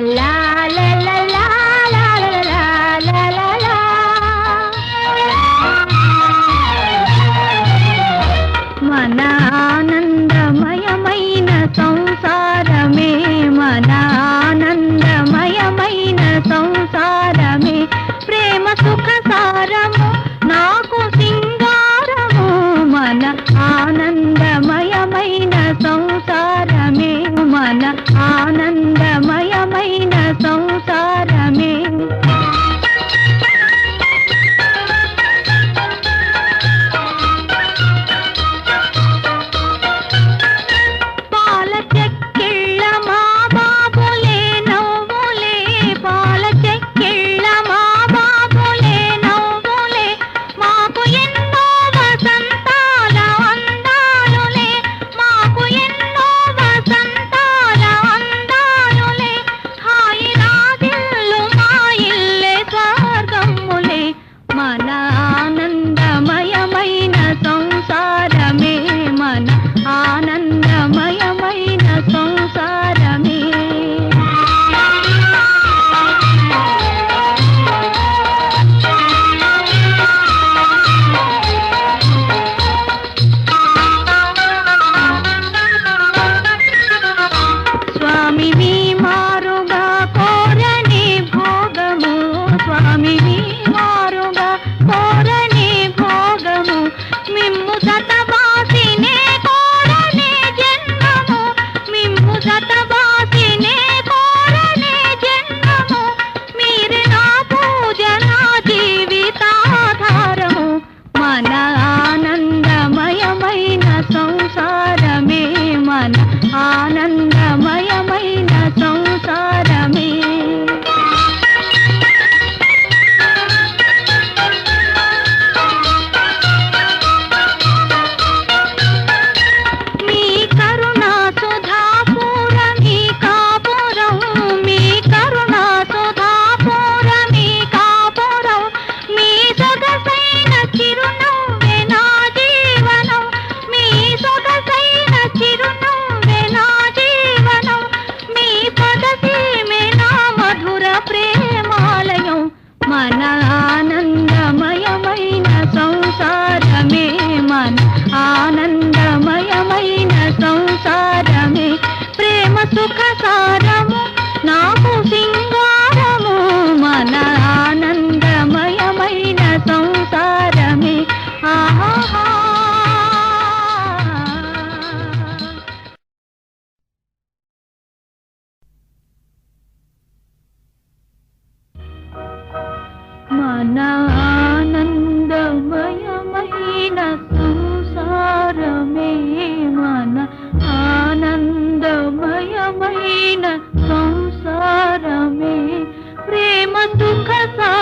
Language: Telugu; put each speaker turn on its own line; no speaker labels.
la. సంసారమే ప్రేమ సుఖ సారము నాకు సింగారము మన ఆనందమయమైన సంసారమే. ఆహా మన संसार में प्रेम सुख सा